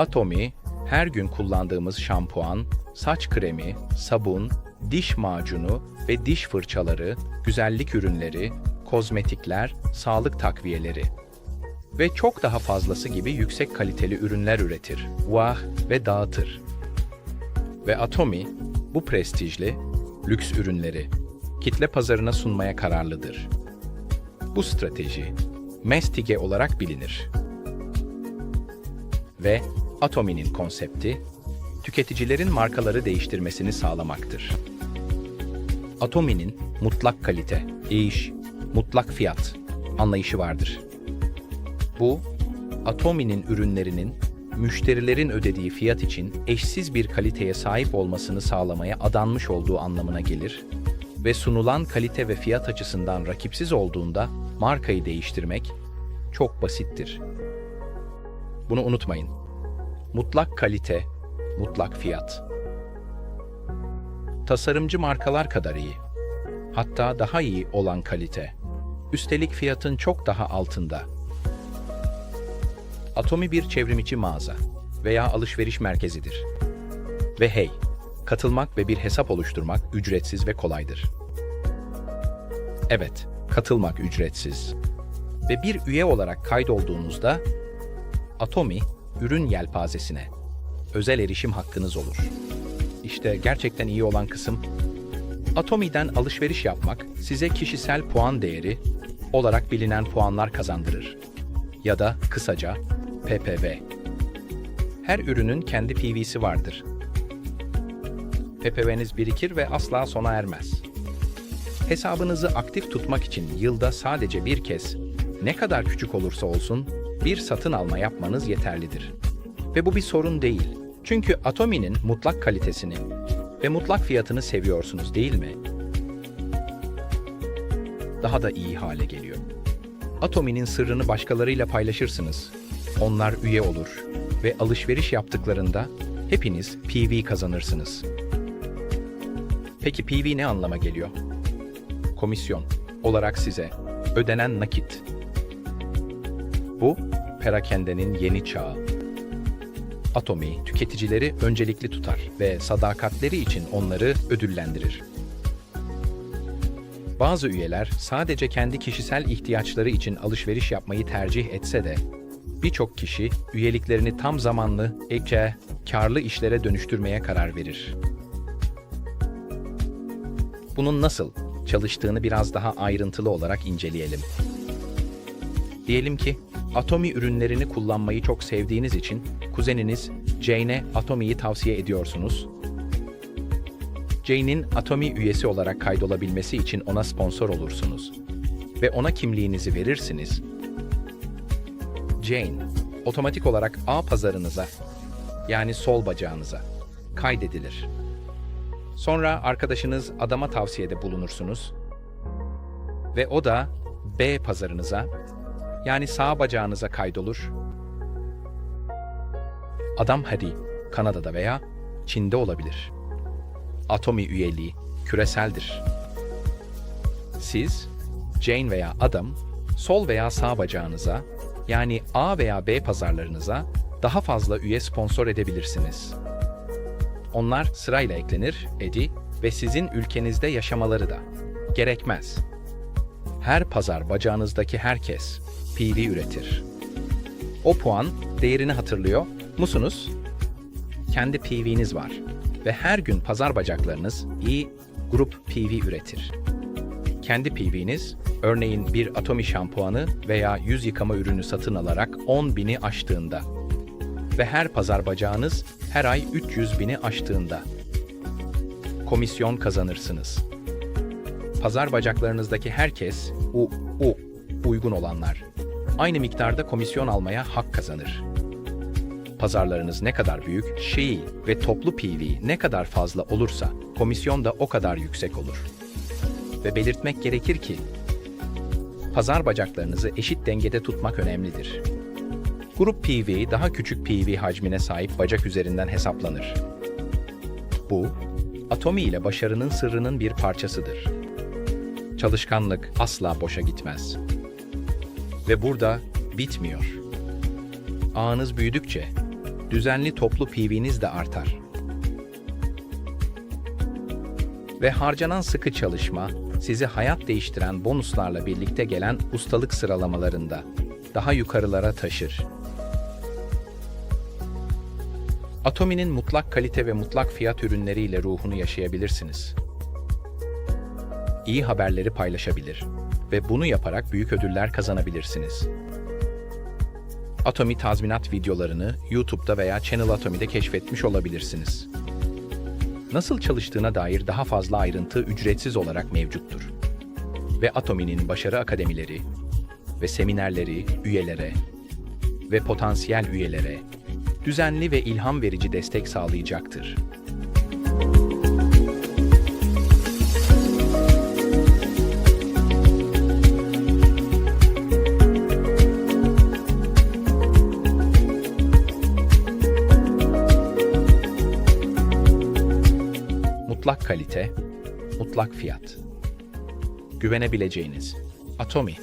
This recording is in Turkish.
Atomi, her gün kullandığımız şampuan, saç kremi, sabun, diş macunu ve diş fırçaları, güzellik ürünleri, kozmetikler, sağlık takviyeleri ve çok daha fazlası gibi yüksek kaliteli ürünler üretir, vah ve dağıtır. Ve Atomi, bu prestijli, lüks ürünleri kitle pazarına sunmaya kararlıdır. Bu strateji, Mestige olarak bilinir. Ve Atomi'nin konsepti, tüketicilerin markaları değiştirmesini sağlamaktır. Atomi'nin mutlak kalite, iş, mutlak fiyat anlayışı vardır. Bu, Atomi'nin ürünlerinin müşterilerin ödediği fiyat için eşsiz bir kaliteye sahip olmasını sağlamaya adanmış olduğu anlamına gelir ve sunulan kalite ve fiyat açısından rakipsiz olduğunda markayı değiştirmek çok basittir. Bunu unutmayın. Mutlak kalite, mutlak fiyat. Tasarımcı markalar kadar iyi. Hatta daha iyi olan kalite. Üstelik fiyatın çok daha altında. Atomi bir çevrimiçi mağaza veya alışveriş merkezidir. Ve hey, katılmak ve bir hesap oluşturmak ücretsiz ve kolaydır. Evet, katılmak ücretsiz. Ve bir üye olarak kaydolduğunuzda Atomi ürün yelpazesine özel erişim hakkınız olur. İşte gerçekten iyi olan kısım Atomi'den alışveriş yapmak size kişisel puan değeri olarak bilinen puanlar kazandırır. Ya da kısaca PPV. Her ürünün kendi PV'si vardır. PPV'niz birikir ve asla sona ermez. Hesabınızı aktif tutmak için yılda sadece bir kez, ne kadar küçük olursa olsun, bir satın alma yapmanız yeterlidir. Ve bu bir sorun değil. Çünkü Atomi'nin mutlak kalitesini ve mutlak fiyatını seviyorsunuz değil mi? Daha da iyi hale geliyor. Atomi'nin sırrını başkalarıyla paylaşırsınız. Onlar üye olur ve alışveriş yaptıklarında hepiniz PV kazanırsınız. Peki PV ne anlama geliyor? Komisyon olarak size ödenen nakit. Bu, perakendenin yeni çağı. Atomi, tüketicileri öncelikli tutar ve sadakatleri için onları ödüllendirir. Bazı üyeler sadece kendi kişisel ihtiyaçları için alışveriş yapmayı tercih etse de, birçok kişi üyeliklerini tam zamanlı, eke, karlı işlere dönüştürmeye karar verir. Bunun nasıl çalıştığını biraz daha ayrıntılı olarak inceleyelim. Diyelim ki Atomi ürünlerini kullanmayı çok sevdiğiniz için kuzeniniz Jane'e Atomi'yi tavsiye ediyorsunuz. Jane'in Atomi üyesi olarak kaydolabilmesi için ona sponsor olursunuz ve ona kimliğinizi verirsiniz. Jane, otomatik olarak A pazarınıza, yani sol bacağınıza kaydedilir. Sonra arkadaşınız adama tavsiyede bulunursunuz ve o da B pazarınıza, yani sağ bacağınıza kaydolur. Adam hadi Kanada'da veya Çin'de olabilir. Atomi üyeliği küreseldir. Siz, Jane veya Adam, sol veya sağ bacağınıza, yani A veya B pazarlarınıza daha fazla üye sponsor edebilirsiniz. Onlar sırayla eklenir, edi ve sizin ülkenizde yaşamaları da gerekmez. Her pazar bacağınızdaki herkes PV üretir. O puan değerini hatırlıyor musunuz? Kendi PV'niz var ve her gün pazar bacaklarınız iyi grup PV üretir. Kendi PV'niz, örneğin bir Atomi şampuanı veya yüz yıkama ürünü satın alarak 10 bini aştığında ve her pazar bacağınız her ay 300 bini aştığında komisyon kazanırsınız. Pazar bacaklarınızdaki herkes, u, u, uygun olanlar, aynı miktarda komisyon almaya hak kazanır. Pazarlarınız ne kadar büyük, şeyi ve toplu PV ne kadar fazla olursa komisyon da o kadar yüksek olur. Ve belirtmek gerekir ki, pazar bacaklarınızı eşit dengede tutmak önemlidir. Grup PV daha küçük PV hacmine sahip bacak üzerinden hesaplanır. Bu, Atomi ile başarının sırrının bir parçasıdır. Çalışkanlık asla boşa gitmez. Ve burada bitmiyor. Ağınız büyüdükçe düzenli toplu PV'niz de artar. Ve harcanan sıkı çalışma sizi hayat değiştiren bonuslarla birlikte gelen ustalık sıralamalarında daha yukarılara taşır. Atomi'nin mutlak kalite ve mutlak fiyat ürünleriyle ruhunu yaşayabilirsiniz. İyi haberleri paylaşabilir ve bunu yaparak büyük ödüller kazanabilirsiniz. Atomi tazminat videolarını YouTube'da veya Channel Atomi'de keşfetmiş olabilirsiniz. Nasıl çalıştığına dair daha fazla ayrıntı ücretsiz olarak mevcuttur. Ve Atomi'nin başarı akademileri ve seminerleri üyelere ve potansiyel üyelere düzenli ve ilham verici destek sağlayacaktır. Mutlak kalite, mutlak fiyat. Güvenebileceğiniz Atomi.